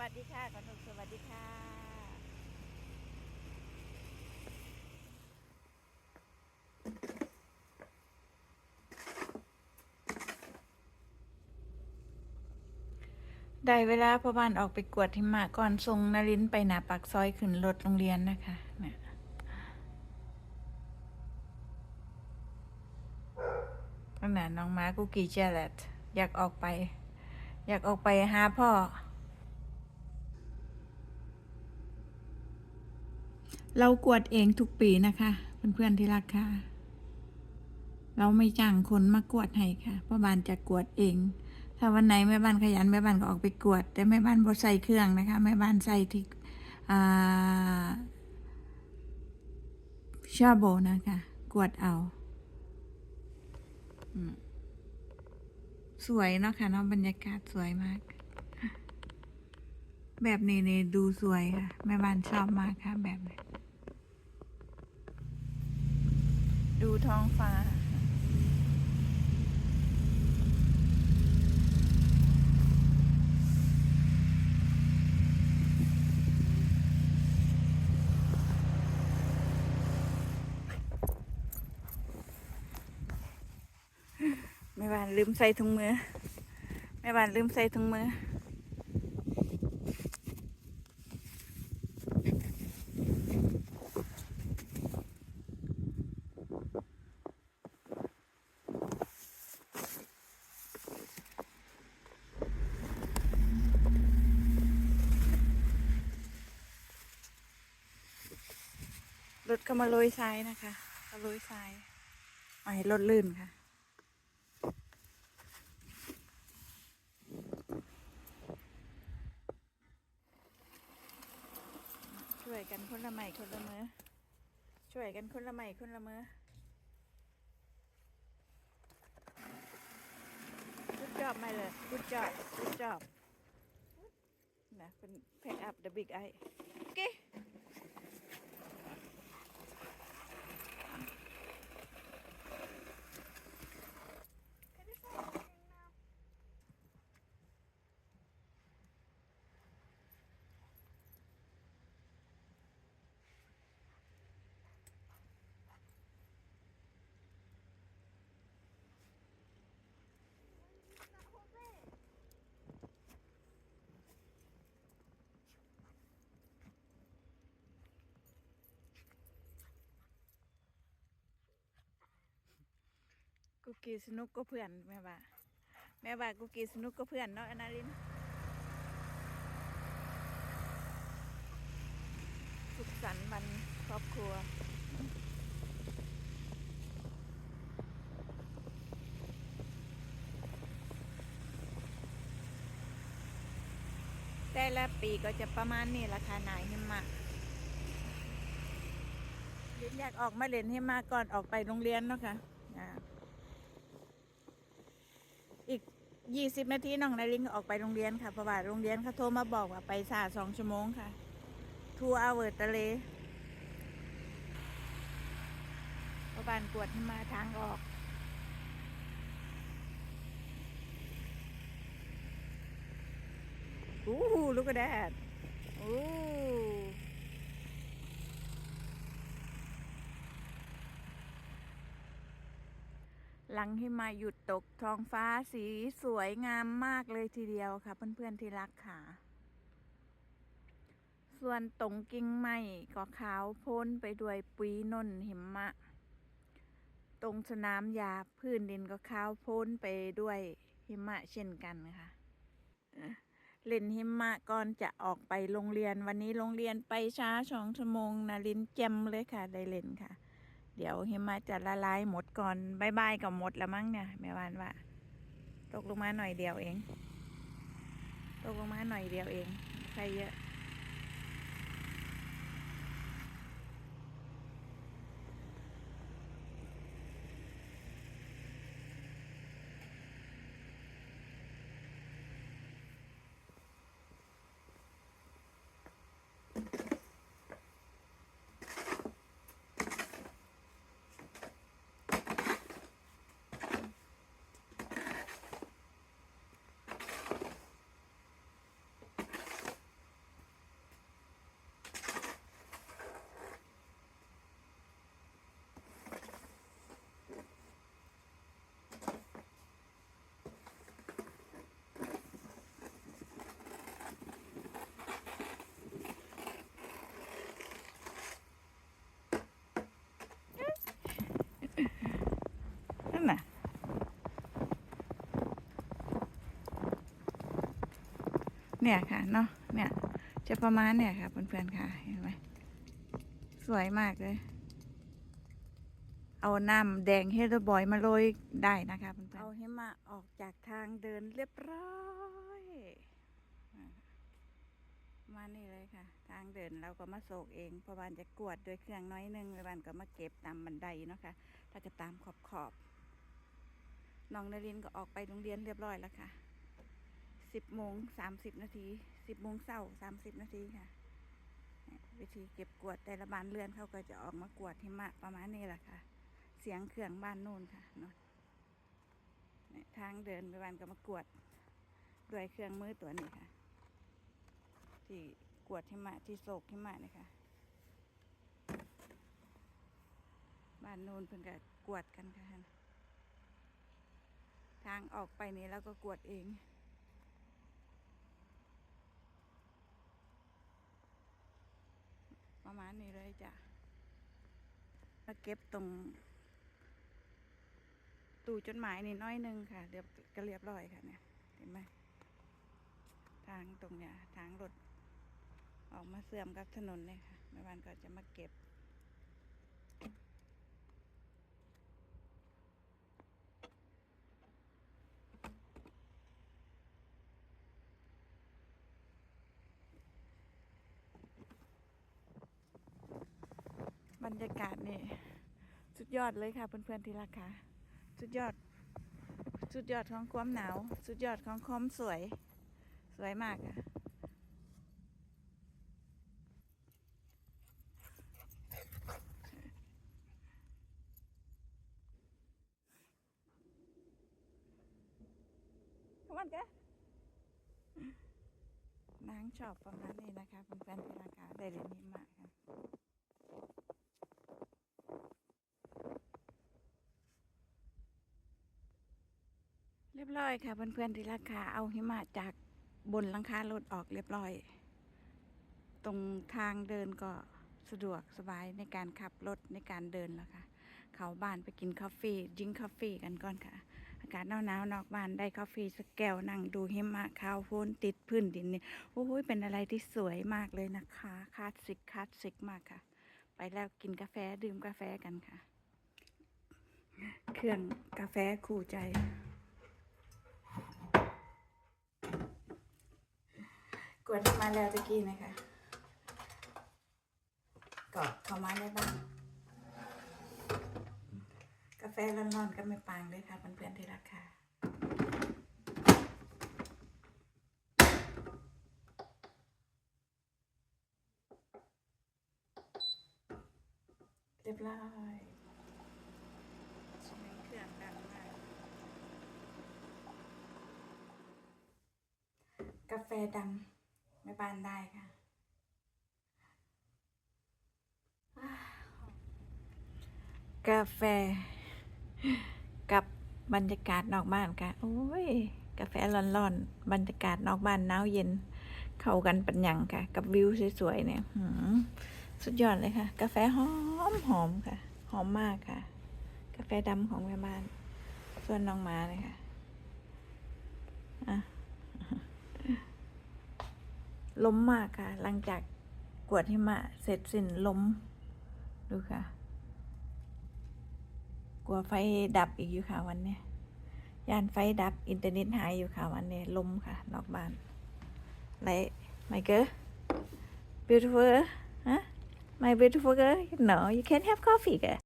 วัสดีค่ะขนุกสวัสดีค่ะ ได้เวลาพ่อบ้านออกไปกวดหิมะก่อนส่งนรินไปหนาปากซอยขึ้นรถโรงเรียนนะคะเนี่ยตั้งแต่น้องม้ากุกี้เจลตอยากออกไป อยากออกไปหาพ่อ เรากวดเองทุกปีนะคะเพื่อนๆที่รักค่ะเราไม่จ้างคนมากวดให้ค่ะพ่อบ้านจะกวดเอง ถ้าวันไหนแม่บ้านขยันแม่บ้านก็ออกไปกวด แต่แม่บ้านบ่ใส่เครื่องนะคะแม่บ้านใส่ที่อ่าชาโบนะคะกวดเอาสวยเนาะค่ะเนาะบรรยากาศสวยมาก แบบนี้นี่ดูสวยค่ะ แม่บ้านชอบมากค่ะแบบนี้ ดูท้องฟ้าแม่บานลืมใส่ถุงมือแม่บานลืมใส่ถุงมือ ถก็มาโรยทรายนะคะก็โรยทรายมาให้รถลื่นค่ะ ช่วยกันคนละไม้คนละมือ ช่วยกันคนละไม้คนละมือกุดจอบไม่เลยกุดจอบกุดจอบนะเป็น pack up the big eye โอเค กุกกี้สนุกก็เพื่อนแม่ว่าแม่ว่ากุกกี้สนุกก็เพื่อนเนาะอนาลินสุขสันต์วันครอบครัวแต่ละปีก็จะประมาณนี้ราคาหนายหิมะลินอยากออกมาเล่นหิมะก่อนออกไปโรงเรียนเนาะค่ะอ่า อีก ยี่สิบนาทีน้องนารินออกไปโรงเรียนค่ะเพราะว่าโรงเรียนเขาโทรมาบอกว่าไปสาสองชั่วโมงค่ะทูอาเวิร์ตะเลพระบานกวดมาทางออก อู้ลูกกระแดดอู้ หลังหิมาหยุดตกท้องฟ้าสีสวยงามมากเลยทีเดียวค่ะ เพื่อนๆที่รักค่ะ ส่วนตรงกิ่งไม้ก็ขาวโพ้นไปด้วยปุยนนหิมะ ตรงสนามหญ้าพื้นดินก็ขาวโพ้นไปด้วยหิมะเช่นกันค่ะเล่นหิมะก่อนจะออกไปโรงเรียนวันนี้โรงเรียนไปช้าสองชั่วโมงนารินแจมเลยค่ะ ได้เล่นค่ะ เดี๋ยวหิมะจะละลายหมดก่อนบายบายกับหมดแล้วมั้งเนี่ยแม่วานว่า ตกลงมาหน่อยเดียวเอง ตกลงมาหน่อยเดียวเองใครเยอะ เนี่ยค่ะเนาะเนี่ย จะประมาณเนี่ยค่ะเพื่อนๆค่ะเห็นไหมสวยมากเลย เอาน้ำแดงเฮดบอยมาโรยได้นะคะเพื่อนๆเอาให้มาออกจากทางเดินเรียบร้อยมานี่เลยค่ะ ทางเดินเราก็มาโศกเองพราะวานจะกวดด้วยเครื่องน้อยนึงแล้ววานก็มาเก็บตามบันไดเนาะค่ะแล้วก็ตามขอบขอบน้องนรินก็ออกไปโรงเรียนเรียบร้อยแล้วค่ะ สิบโมงสามสิบนาทีสิบโมงเช้าสามสิบนาทีค่ะ วิธีเก็บกวดแต่ละบานเรือนเขาก็จะออกมากวดหิมะประมาณนี้แหละค่ะ เสียงเครื่องบ้านโน่นค่ะนนทางเดินไปบ้านก็มากวดด้วยเครื่องมือตัวนี้ค่ะ ที่กวดหิมะที่โศกหิมะนี่ค่ะบ้านโน่นเพิ่นก็กวดกันค่ะทางออกไปนี่เราก็กวดเอง ประมาณนี้เลยจ้ะมาเก็บตรงตู้จดหมายนี่น้อยนึงค่ะเรียบก็เรียบร้อยค่ะเนี่ยเห็นไหมทางตรงเนี้ยทางรถออกมาเสื่อมกับถนนเนี่ยค่ะแม่บ้านก็จะมาเก็บ บรรยากาศนี่สุดยอดเลยค่ะเพื่อนๆที่รักค่ะสุดยอดสุดยอดของความหนาว สุดยอดของความสวย สวยมากค่ะมันกะนางชอบประมาณนี้นะคะเพื่อนๆที่รักค่ะได้เรียนนี้มากค่ะ รียบร้อยค่ะเพื่อนๆที่ราคาเอาหิมะจากบนหลังคารถออกเรียบร้อย ตรงทางเดินก็สะดวกสบายในการขับรถในการเดินแล้วค่ะ เขาบ้านไปกินกาแฟจิงกาแฟกันก่อนค่ะ อากาศหนาวๆนอกบ้านได้กาแฟสักแก้วนั่งดูหิมะขาวโพนติดพื้นดินนี่โอ้ยเป็นอะไรที่สวยมากเลยนะคะคลาสสิกคลาสสิกมากค่ะ ไปแล้วกินกาแฟดื่มกาแฟกันค่ะ เครื่องกาแฟคู่ใจ กดมาแล้วตะกี้นะคะกอดเข้ามาได้บ้าง กาแฟร้อนๆก็ไม่ปางเลยค่ะเพื่อนๆที่รักค่ะเรียบร้อยเสียงเครื่องดังมากกาแฟดำ ไม่บานได้ค่ะ กาแฟ กับบรรยากาศนอกบ้านค่ะ โอ้ย กาแฟร้อนๆ บรรยากาศนอกบ้านหนาวเย็น เข้ากันปัญญังค่ะ กับวิวสวยๆเนี่ยหืมสุดยอดเลยค่ะ กาแฟหอมหอมค่ะ หอมมากค่ะ กาแฟดำของแม่บ้าน ส่วนน้องหมาเลยค่ะ อะ ล้มมากค่ะ หลังจากกวดหิมะเสร็จสิ้นล้ม ดูค่ะ กลัวไฟดับอีกอยู่ค่ะวันนี้ยานไฟดับอินเทอร์เน็ตหายอยู่ค่ะวันนี้ล้มค่ะ นอกบ้านไรไมเกอร์ beautiful ฮะ my beautiful girl no you can have coffee กะ